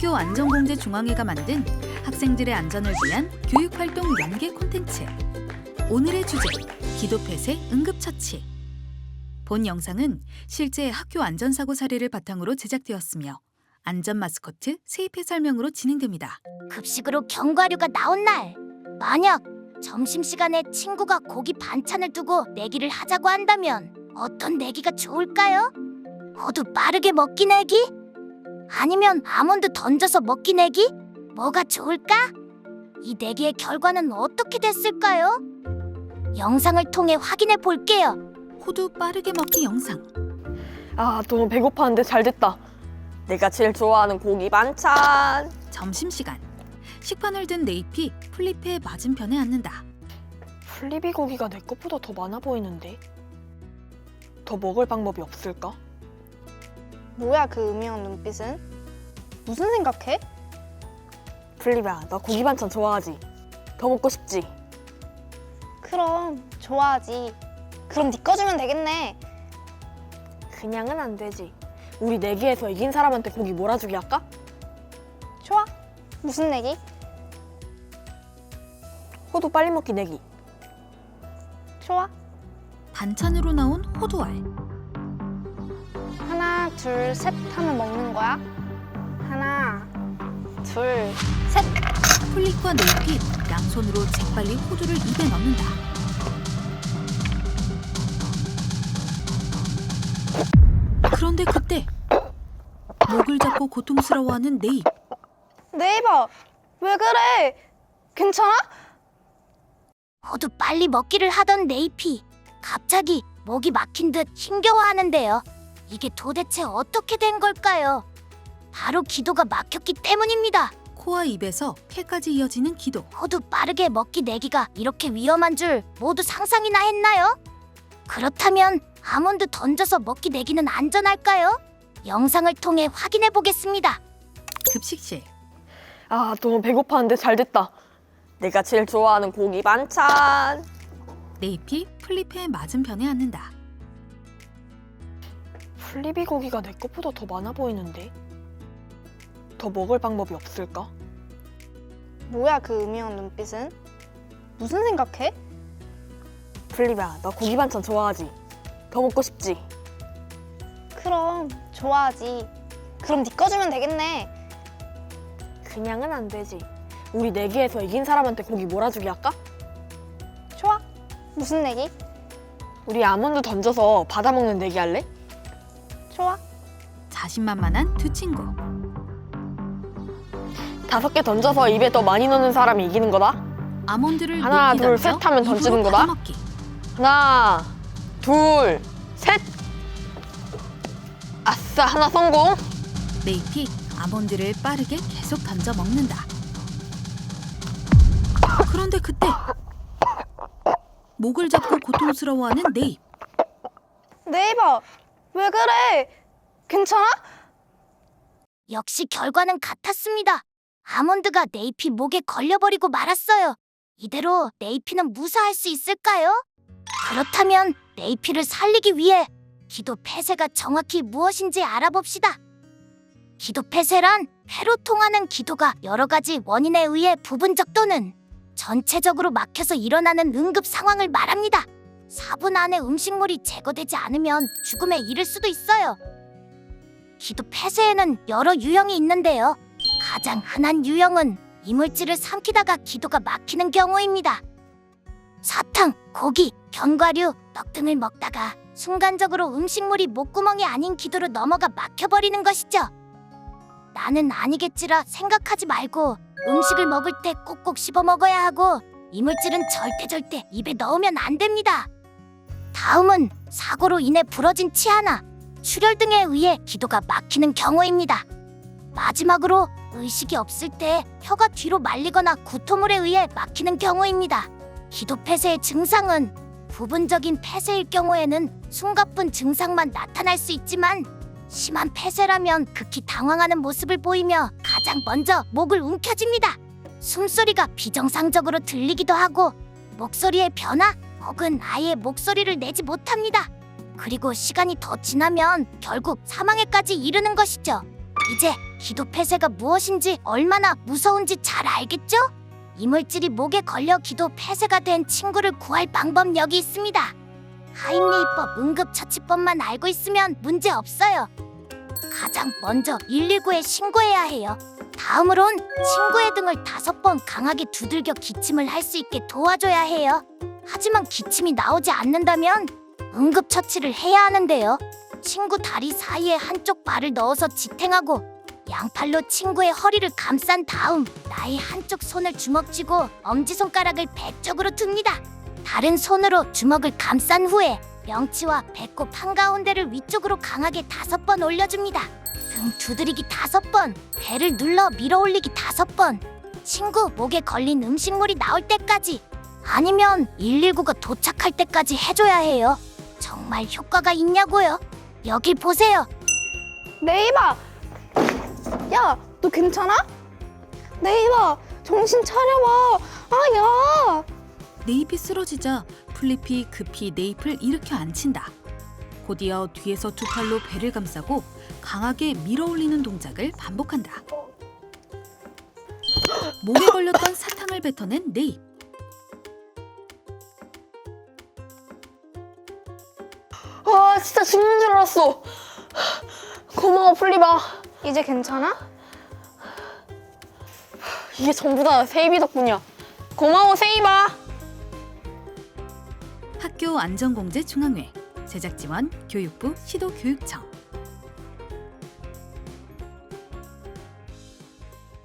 학교 안전공제 중앙회가 만든 학생들의 안전을 위한 교육활동 연계 콘텐츠. 오늘의 주제, 기도 폐쇄 응급처치. 본 영상은 실제 학교 안전사고 사례를 바탕으로 제작되었으며 안전 마스코트 세입회 설명으로 진행됩니다. 급식으로 견과류가 나온 날 만약 점심시간에 친구가 고기 반찬을 두고 내기를 하자고 한다면 어떤 내기가 좋을까요? 모두 빠르게 먹기 내기? 아니면 아몬드 던져서 먹기 내기? 뭐가 좋을까? 이 내기의 결과는 어떻게 됐을까요? 영상을 통해 확인해 볼게요. 호두 빠르게 먹기 영상. 아 너무 배고파는데 잘 됐다. 내가 제일 좋아하는 고기 반찬. 점심시간. 식판을 든 네이피 플리페의 맞은편에 앉는다. 플리비 고기가 내 것보다 더 많아 보이는데. 더 먹을 방법이 없을까? 뭐야 그 음흉한 눈빛은? 무슨 생각해? 플리비야, 나 고기 반찬 좋아하지. 더 먹고 싶지. 그럼 좋아하지. 그럼 네 거 주면 되겠네. 그냥은 안 되지. 우리 내기에서 이긴 사람한테 고기 몰아주기 할까? 좋아. 무슨 내기? 호두 빨리 먹기 내기. 좋아. 반찬으로 나온 호두알. 둘, 셋 하면 먹는 거야. 하나, 둘, 셋. 플릭과 네이피 양손으로 재빨리 호두를 입에 넣는다. 그런데 그때 목을 잡고 고통스러워하는 네이. 네이버, 왜 그래? 괜찮아? 모두 빨리 먹기를 하던 네이피 갑자기 목이 막힌 듯 힘겨워하는데요. 이게 도대체 어떻게 된 걸까요? 바로 기도가 막혔기 때문입니다. 코와 입에서 폐까지 이어지는 기도. 모두 빠르게 먹기 내기가 이렇게 위험한 줄 모두 상상이나 했나요? 그렇다면 아몬드 던져서 먹기 내기는 안전할까요? 영상을 통해 확인해 보겠습니다. 급식실. 아 너무 배고파는데 잘 됐다. 내가 제일 좋아하는 고기 반찬. 네이피 플리페의 맞은편에 앉는다. 플리비 고기가 내 것보다 더 많아 보이는데. 더 먹을 방법이 없을까? 뭐야 그 음흉한 눈빛은? 무슨 생각해? 플리비야, 나 고기 반찬 좋아하지. 더 먹고 싶지. 그럼 좋아하지. 그럼 네 거 주면 되겠네. 그냥은 안 되지. 우리 내기에서 이긴 사람한테 고기 몰아주기 할까? 좋아. 무슨 내기? 우리 아몬드 던져서 받아먹는 내기 할래? 자신만만한 두 친구. 다섯 개 던져서 입에 더 많이 넣는 사람이 이기는 거다. 아몬드를 하나, 높이 둘, 던져 셋 하면 입으로 던지는 거다? 받아먹기. 하나, 둘, 셋. 아싸, 하나 성공. 네이피 아몬드를 빠르게 계속 던져 먹는다. 그런데 그때 목을 잡고 고통스러워하는 네잎. 네이버, 왜 그래? 괜찮아? 역시 결과는 같았습니다. 아몬드가 네이피 목에 걸려버리고 말았어요. 이대로 네이피는 무사할 수 있을까요? 그렇다면 네이피를 살리기 위해 기도 폐쇄가 정확히 무엇인지 알아봅시다. 기도 폐쇄란 폐로 통하는 기도가 여러 가지 원인에 의해 부분적 또는 전체적으로 막혀서 일어나는 응급 상황을 말합니다. 4분 안에 음식물이 제거되지 않으면 죽음에 이를 수도 있어요. 기도 폐쇄에는 여러 유형이 있는데요. 가장 흔한 유형은 이물질을 삼키다가 기도가 막히는 경우입니다. 사탕, 고기, 견과류, 떡 등을 먹다가 순간적으로 음식물이 목구멍이 아닌 기도로 넘어가 막혀버리는 것이죠. 나는 아니겠지라 생각하지 말고 음식을 먹을 때 꼭꼭 씹어 먹어야 하고 이물질은 절대 절대 입에 넣으면 안 됩니다. 다음은 사고로 인해 부러진 치아나 출혈 등에 의해 기도가 막히는 경우입니다. 마지막으로 의식이 없을 때 혀가 뒤로 말리거나 구토물에 의해 막히는 경우입니다. 기도 폐쇄의 증상은 부분적인 폐쇄일 경우에는 숨가쁜 증상만 나타날 수 있지만 심한 폐쇄라면 극히 당황하는 모습을 보이며 가장 먼저 목을 움켜쥡니다. 숨소리가 비정상적으로 들리기도 하고 목소리의 변화 혹은 아예 목소리를 내지 못합니다. 그리고 시간이 더 지나면 결국 사망에까지 이르는 것이죠. 이제 기도 폐쇄가 무엇인지 얼마나 무서운지 잘 알겠죠? 이물질이 목에 걸려 기도 폐쇄가 된 친구를 구할 방법 여기 있습니다. 하임리히법 응급처치법만 알고 있으면 문제 없어요. 가장 먼저 119에 신고해야 해요. 다음으론 친구의 등을 다섯 번 강하게 두들겨 기침을 할 수 있게 도와줘야 해요. 하지만 기침이 나오지 않는다면 응급처치를 해야 하는데요. 친구 다리 사이에 한쪽 발을 넣어서 지탱하고 양팔로 친구의 허리를 감싼 다음 나의 한쪽 손을 주먹 쥐고 엄지손가락을 배 쪽으로 둡니다. 다른 손으로 주먹을 감싼 후에 명치와 배꼽 한가운데를 위쪽으로 강하게 다섯 번 올려줍니다. 등 두드리기 다섯 번, 배를 눌러 밀어 올리기 다섯 번. 친구 목에 걸린 음식물이 나올 때까지 아니면 119가 도착할 때까지 해줘야 해요. 정말 효과가 있냐고요? 여기 보세요. 네이버! 야, 너 괜찮아? 네이버, 정신 차려봐. 아, 야! 네잎이 쓰러지자 플리피 급히 네잎을 일으켜 앉힌다. 곧이어 뒤에서 두 팔로 배를 감싸고 강하게 밀어올리는 동작을 반복한다. 목에 걸렸던 사탕을 뱉어낸 네잎. 진짜 죽는 줄 알았어. 고마워 플리바. 이제 괜찮아? 이게 전부 다 세이비 덕분이야. 고마워 세이바. 학교 안전공제 중앙회 제작 지원 교육부 시도교육청